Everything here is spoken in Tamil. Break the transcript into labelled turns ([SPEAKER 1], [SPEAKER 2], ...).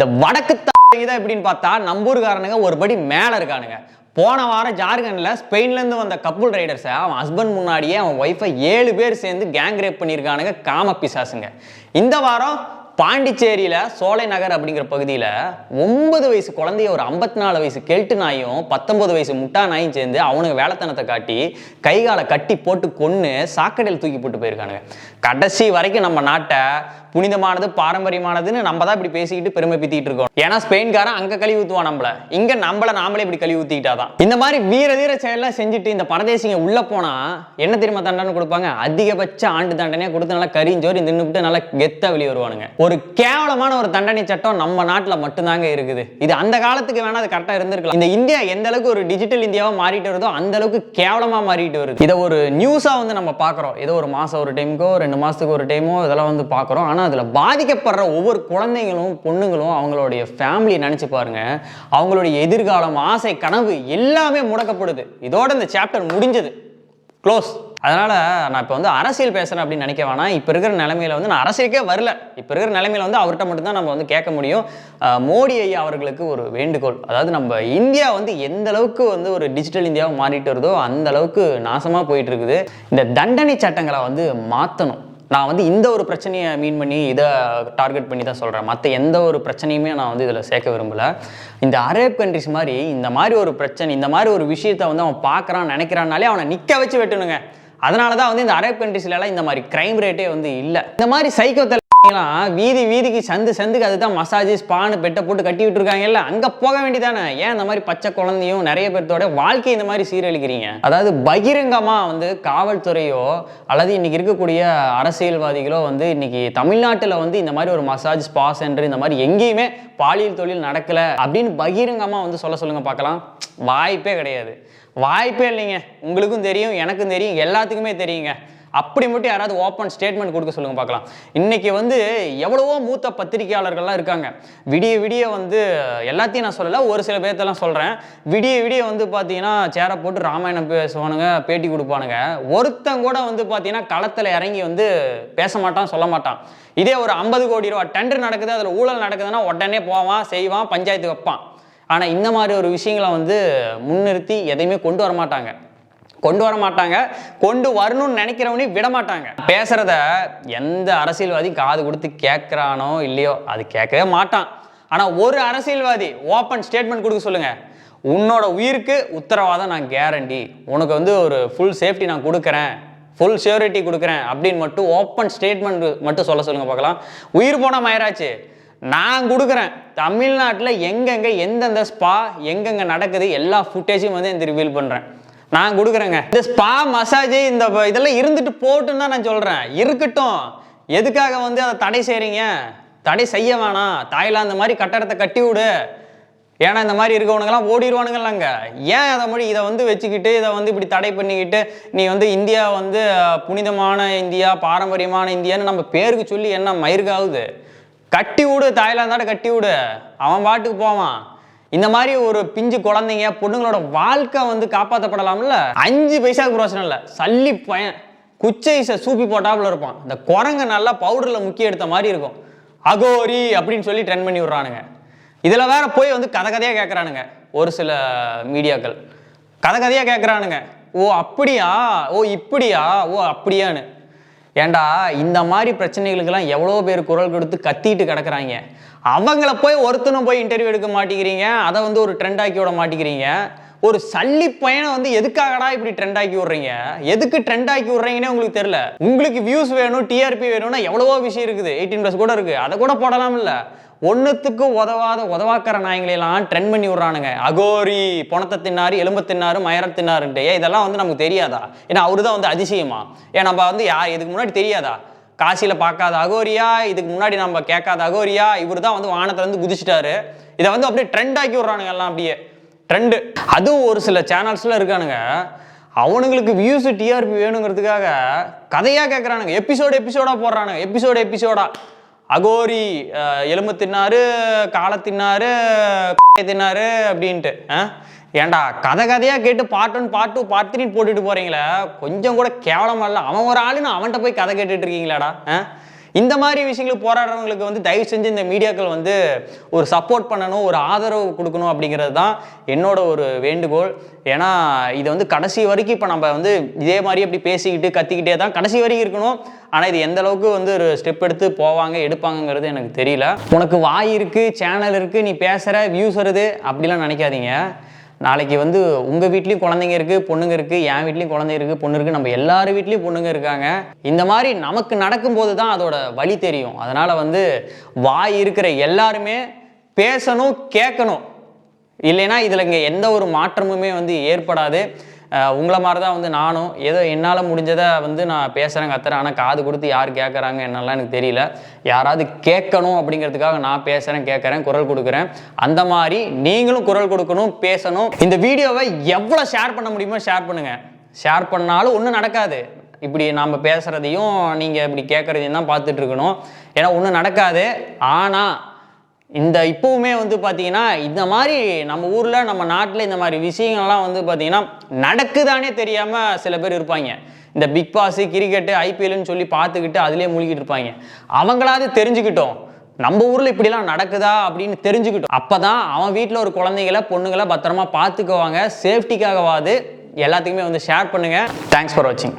[SPEAKER 1] இந்த வடக்கு தான் எப்படின்னு பார்த்தா நம்பூர்காரனுங்க ஒரு படி மேல இருக்கானுங்க. போன வாரம் ஜார்க்கண்ட்ல ஸ்பெயின்ல இருந்து வந்த கப்புள் ரைடர்ஸை அவன் ஹஸ்பண்ட் முன்னாடியே அவன் ஒய்ஃபை ஏழு பேர் சேர்ந்து கேங் ரேப் பண்ணியிருக்கானுங்க காம பிசாசுங்க. இந்த வாரம் பாண்டிச்சேரியில சோலை நகர் அப்படிங்கிற பகுதியில ஒன்பது வயசு குழந்தைய ஒரு ஐம்பத்தி நாலு வயசு கெல்ட்டு நாயும் பத்தொன்பது வயசு முட்டா நாயும் சேர்ந்து அவனுக்கு வேலைத்தனத்தை காட்டி கைகாலை கட்டி போட்டு கொன்று சாக்கடையில் தூக்கி போட்டு போயிருக்கானுங்க. கடைசி வரைக்கும் நம்ம நாட்டை புனிதமானது பாரம்பரியமானதுன்னு நம்ம தான் இப்படி பேசிக்கிட்டு பெருமை பித்திக்கிட்டு இருக்கோம். ஏன்னா ஸ்பெயின்காரன் அங்கே கழுவி ஊற்றுவான் நம்மள. இங்கே நம்மள நாமளே இப்படி கழுவி ஊற்றிக்கிட்டாதான் இந்த மாதிரி வீர தீர செயலாம் செஞ்சுட்டு இந்த பரதேசிங்க உள்ளே போனால் என்ன தெரியுமா தண்டனை கொடுப்பாங்க? அதிகபட்ச ஆண்டு தண்டனையாக கொடுத்து நல்லா கரிஞ்சோரி நின்றுட்டு நல்லா கெத்த வெளியே வருவானுங்க. ஒரு ஒரு கேவலமான ஒரு தண்டனை சட்டம் நம்ம நாட்டில் மட்டும்தாங்க இருக்குது. இது அந்த காலத்துக்கு வேணா அது கரெக்டாக இருந்திருக்கலாம். இந்த இந்தியா எந்த அளவுக்கு ஒரு டிஜிட்டல் இந்தியாவாக மாறிட்டு வருதோ அந்த அளவுக்கு கேவலமாக மாறிட்டு வருது. இதை ஒரு நியூஸாக வந்து நம்ம பார்க்குறோம். ஏதோ ஒரு மாதம் ஒரு டைமுக்கோ ரெண்டு மாதத்துக்கு ஒரு டைமோ இதெல்லாம் வந்து பார்க்குறோம். ஆனால் அதில் பாதிக்கப்படுற ஒவ்வொரு குழந்தைங்களும் பொண்ணுங்களும் அவங்களுடைய ஃபேமிலியை நினச்சி பாருங்க. அவங்களுடைய எதிர்காலம் ஆசை கனவு எல்லாமே முடக்கப்படுது. இதோட இந்த சாப்டர் முடிஞ்சது. க்ளோஸ் அதனால் நான் இப்போ வந்து அரசியல் பேசுகிறேன் அப்படின்னு நினைக்க வேணாம். இப்போ இருக்கிற நிலைமையில வந்து நான் அரசியலுக்கே வரல. இப்போ இருக்கிற நிலைமையில வந்து அவர்கிட்ட மட்டும்தான் நம்ம வந்து கேட்க முடியும். மோடி ஐயா அவர்களுக்கு ஒரு வேண்டுகோள். அதாவது நம்ம இந்தியா வந்து எந்த அளவுக்கு வந்து ஒரு டிஜிட்டல் இந்தியாவை மாறிட்டு வருதோ அந்த அளவுக்கு நாசமாக போயிட்டு இருக்குது. இந்த தண்டனை சட்டங்களை வந்து மாற்றணும் நான் வந்து இந்த ஒரு பிரச்சனையை மீன் பண்ணி இதை டார்கெட் பண்ணி தான் சொல்கிறேன் மற்ற எந்த ஒரு பிரச்சனையுமே நான் வந்து இதில் சேர்க்க விரும்பல. இந்த அரேப் கண்ட்ரிஸ் மாதிரி இந்த மாதிரி ஒரு பிரச்சனை இந்த மாதிரி ஒரு விஷயத்தை வந்து அவன் பார்க்குறான் நினைக்கிறான்னாலே அவனை நிற்க வச்சு வெட்டணுங்க. அதனால தான் வந்து இந்த அரேப் கண்ட்ரிஸ்லலாம் இந்த மாதிரி கிரைம் ரேட்டே வந்து இல்லை. இந்த மாதிரி சைக்கோ வீதி வீதிக்கு சந்து சந்துக்கு அதுதான் மசாஜ் ஸ்பானு பெட்டை போட்டு கட்டி விட்டுருக்காங்கல்ல அங்க போக வேண்டியதானே? ஏன் இந்த மாதிரி பச்சை குழந்தையும் நிறைய பேர்த்தோட வாழ்க்கை இந்த மாதிரி சீரழிக்கிறீங்க? அதாவது பகிரங்கமா வந்து காவல்துறையோ அல்லது இன்னைக்கு இருக்கக்கூடிய அரசியல்வாதிகளோ வந்து இன்னைக்கு தமிழ்நாட்டுல வந்து இந்த மாதிரி ஒரு மசாஜ் ஸ்பா சென்டர் இந்த மாதிரி எங்கேயுமே பாலியல் தொழில் நடக்கல அப்படின்னு பகிரங்கமா வந்து சொல்ல சொல்லுங்க பார்க்கலாம். வாய்ப்பே கிடையாது. வாய்ப்பே இல்லைங்க. உங்களுக்கும் தெரியும் எனக்கும் தெரியும் எல்லாத்துக்குமே தெரியுங்க. அப்படி மட்டும் யாராவது ஓப்பன் ஸ்டேட்மெண்ட் கொடுக்க சொல்லுங்க பார்க்கலாம். இன்னைக்கு வந்து எவ்வளவோ மூத்த பத்திரிகையாளர்கள்லாம் இருக்காங்க. விடிய விடிய வந்து எல்லாத்தையும் நான் சொல்லலை ஒரு சில பேர்த்தெல்லாம் சொல்கிறேன் விடிய விடிய வந்து பார்த்தீங்கன்னா சேரை போட்டு ராமாயணம் பேசுவானுங்க பேட்டி கொடுப்பானுங்க. ஒருத்தன் கூட வந்து பார்த்தீங்கன்னா களத்தில் இறங்கி வந்து பேச மாட்டான் சொல்ல மாட்டான். இதே ஒரு ஐம்பது கோடி ரூபா டெண்டர் நடக்குது அதில் ஊழல் நடக்குதுன்னா உடனே போவான் செய்வான் பஞ்சாயத்து வைப்பான். ஆனால் இந்த மாதிரி ஒரு விஷயங்களை வந்து முன்னிறுத்தி எதையுமே கொண்டு வர மாட்டாங்க. கொண்டு வர மாட்டாங்க. கொண்டு வரணும்னு நினைக்கிறவனையும் விட மாட்டாங்க. பேசுறத எந்த அரசியல்வாதி காது கொடுத்து கேட்குறானோ இல்லையோ அது கேட்கவே மாட்டான். ஆனால் ஒரு அரசியல்வாதி ஓப்பன் ஸ்டேட்மெண்ட் கொடுக்க சொல்லுங்க. உன்னோட உயிருக்கு உத்தரவாதம் நான் கேரண்டி. உனக்கு வந்து ஒரு ஃபுல் சேஃப்டி நான் கொடுக்குறேன். ஃபுல் ஷியூரிட்டி கொடுக்குறேன் அப்படின்னு மட்டும் ஓப்பன் ஸ்டேட்மெண்ட் மட்டும் சொல்ல சொல்லுங்க பார்க்கலாம். உயிர் போன மயராச்சு. நான் கொடுக்குறேன். தமிழ்நாட்டில் எங்கெங்கே எந்தெந்த ஸ்பா எங்கெங்கே நடக்குது எல்லா ஃபுட்டேஜையும் வந்து இந்த ரிவீல் பண்ணுறேன் நான் கொடுக்குறேங்க. இந்த ஸ்பா மசாஜ் இந்த இதெல்லாம் இருந்துட்டு போட்டுன்னு தான் நான் சொல்கிறேன் இருக்கட்டும். எதுக்காக வந்து அதை தடை செய்கிறீங்க தடை செய்ய வேணாம். தாய்லாந்து மாதிரி கட்டடத்தை கட்டி விடு. ஏன்னா இந்த மாதிரி இருக்கவனுங்கெல்லாம் ஓடிடுவானுங்கல்லாங்க ஏன் அதை மொழி இதை வந்து வச்சுக்கிட்டு இதை வந்து இப்படி தடை பண்ணிக்கிட்டு நீ வந்து இந்தியா வந்து புனிதமான இந்தியா பாரம்பரியமான இந்தியான்னு நம்ம பேருக்கு சொல்லி என்ன மயிர்காகுது கட்டி விடு தாய்லாந்தாட கட்டி விடு. அவன் பாட்டுக்கு போவான். இந்த மாதிரி ஒரு பிஞ்சு குழந்தைங்க பொண்ணுங்களோட வாழ்க்கை வந்து காப்பாற்றப்படலாம்ல அஞ்சு பைசாக்கு பிரோசனம் இல்லை. சல்லி பையன் குச்சைஸை சூப்பி போட்டாப்புல இருப்பான். இந்த குரங்கு நல்லா பவுடரில் முக்கிய எடுத்த மாதிரி இருக்கும். அகோரி அப்படின்னு சொல்லி ட்ரெண்ட் பண்ணி விட்றானுங்க. இதில் வேற போய் வந்து கதை கதையாக கேட்குறானுங்க ஒரு சில மீடியாக்கள். கதை கதையாக கேட்குறானுங்க ஓ அப்படியா? ஓ இப்படியா? ஓ அப்படியான்னு. ஏண்டா இந்த மாதிரி பிரச்சனைகளுக்கெல்லாம் எவ்வளோ பேர் குரல் கொடுத்து கத்திட்டு கிடக்குறாங்க? அவங்கள போய் ஒருத்தனும் போய் இன்டர்வியூ எடுக்க மாட்டேங்கிறீங்க அதை வந்து ஒரு ட்ரெண்ட் ஆக்கி விட மாட்டேங்கிறீங்க. ஒரு சல்லி பையனை வந்து எதுக்காகடா இப்படி ட்ரெண்ட் ஆக்கி விட்றீங்க? எதுக்கு ட்ரெண்ட் ஆக்கி விட்றீங்கன்னே உங்களுக்கு தெரியல. உங்களுக்கு வியூஸ் வேணும் டிஆர்பி வேணும்னா எவ்வளவோ விஷயம் இருக்குது. எயிட்டீன் ப்ளஸ் கூட இருக்கு. அதை கூட போடலாம் இல்ல. ஒன்றுத்துக்கும் உதவாத உதவாக்கிற நாய்களெல்லாம் ட்ரெண்ட் பண்ணி விட்றானுங்க. அகோரி பணத்தை தின்னாரு எலும்பு தின்னாரு மயர தின்னாருன்ட்டு. இதெல்லாம் வந்து நமக்கு தெரியாதா? ஏன்னா அவரு தான் வந்து அதிசயமா. ஏன் நம்ம வந்து யார் இதுக்கு முன்னாடி தெரியாதா? காசியில் பார்க்காத அகோரியா இதுக்கு முன்னாடி நம்ம கேட்காத அகோரியா இவர் தான் வந்து வானத்துல வந்து குதிச்சிட்டாரு. இதை வந்து அப்படியே ட்ரெண்ட் ஆக்கி விட்றானுங்க எல்லாம் அப்படியே. ட்ரெண்டு. அதுவும் ஒரு சில சேனல்ஸில் இருக்கானுங்க. அவனுங்களுக்கு வியூஸ் டிஆர்பி வேணுங்கிறதுக்காக கதையாக கேட்குறானுங்க எபிசோடு எபிசோடாக போடுறானுங்க. எபிசோடு எபிசோடா அகோரி எலும்பு தின்னாரு காலை தின்னாரு தின்னாரு அப்படின்ட்டு ஆ? ஏன்டா கதை கதையாக கேட்டு part one part two part three போட்டுட்டு போகிறீங்களே கொஞ்சம் கூட கேவலமாக இல்லை. அவன் ஒரு ஆளுன்னு அவன்கிட்ட போய் கதை கேட்டுட்டு இருக்கீங்களாடா ஆ? இந்த மாதிரி விஷயங்களுக்கு போராடுறவங்களுக்கு வந்து தயவு செஞ்சு இந்த மீடியாக்கள் வந்து ஒரு சப்போர்ட் பண்ணணும் ஒரு ஆதரவு கொடுக்கணும் அப்படிங்கிறது தான் என்னோட ஒரு வேண்டுகோள். ஏன்னா இது வந்து கடைசி வரைக்கும் இப்போ நம்ம வந்து இதே மாதிரி அப்படி பேசிக்கிட்டு கத்திக்கிட்டே தான் கடைசி வரைக்கும் இருக்கணும். ஆனால் இது எந்த அளவுக்கு வந்து ஒரு ஸ்டெப் எடுத்து போவாங்க எடுப்பாங்கங்கிறது எனக்கு தெரியல. உனக்கு வாய் இருக்குது சேனல் இருக்குது நீ பேசுகிற வியூஸ் வருது அப்படிலாம் நினைக்காதீங்க. நாளைக்கு வந்து உங்கள் வீட்லேயும் குழந்தைங்க இருக்குது பொண்ணுங்க இருக்குது என் வீட்லேயும் குழந்தை இருக்குது பொண்ணு இருக்குது நம்ம எல்லார் வீட்லேயும் பொண்ணுங்க இருக்காங்க. இந்த மாதிரி நமக்கு நடக்கும்போது தான் அதோட வழி தெரியும். அதனால் வந்து வாய் இருக்கிற எல்லாருமே பேசணும் கேட்கணும். இல்லைன்னா இதில் இங்கே எந்த ஒரு மாற்றமுமே வந்து ஏற்படாது. உங்களை மாதிரி தான் வந்து நானும். ஏதோ என்னால் முடிஞ்சதை வந்து நான் பேசுகிறேன் கத்துறேன். ஆனால் காது கொடுத்து யார் கேட்குறாங்க என்னெல்லாம் எனக்கு தெரியல. யாராவது கேட்கணும் அப்படிங்கிறதுக்காக நான் பேசுகிறேன் கேட்குறேன் குரல் கொடுக்குறேன். அந்த மாதிரி நீங்களும் குரல் கொடுக்கணும் பேசணும். இந்த வீடியோவை எவ்வளோ ஷேர் பண்ண முடியுமோ ஷேர் பண்ணுங்கள் ஷேர் பண்ணாலும் ஒன்றும் நடக்காது. இப்படி நாம் பேசுகிறதையும் நீங்கள் இப்படி கேட்குறதையும் தான் பார்த்துட்ருக்கணும் ஏன்னா ஒன்றும் நடக்காது. ஆனால் இந்த இப்போவுமே வந்து பார்த்தீங்கன்னா இந்த மாதிரி நம்ம ஊரில் நம்ம நாட்டில் இந்த மாதிரி விஷயங்கள்லாம் வந்து பார்த்தீங்கன்னா நடக்குதானே தெரியாமல் சில பேர் இருப்பாங்க. இந்த பிக் பாஸு கிரிக்கெட்டு ஐபிஎல்னு சொல்லி பார்த்துக்கிட்டு அதிலே மூழ்கிட்டு இருப்பாங்க. அவங்களாவது தெரிஞ்சுக்கிட்டோம். நம்ம ஊரில் இப்படிலாம் நடக்குதா அப்படின்னு தெரிஞ்சுக்கிட்டோம். அப்போ தான் அவன் வீட்டில் ஒரு குழந்தைங்கள பொண்ணுங்களை பத்திரமா பார்த்துக்குவாங்க. சேஃப்டிக்காகவாது எல்லாத்துக்குமே வந்து ஷேர் பண்ணுங்கள் தேங்க்ஸ் ஃபார் வாட்சிங்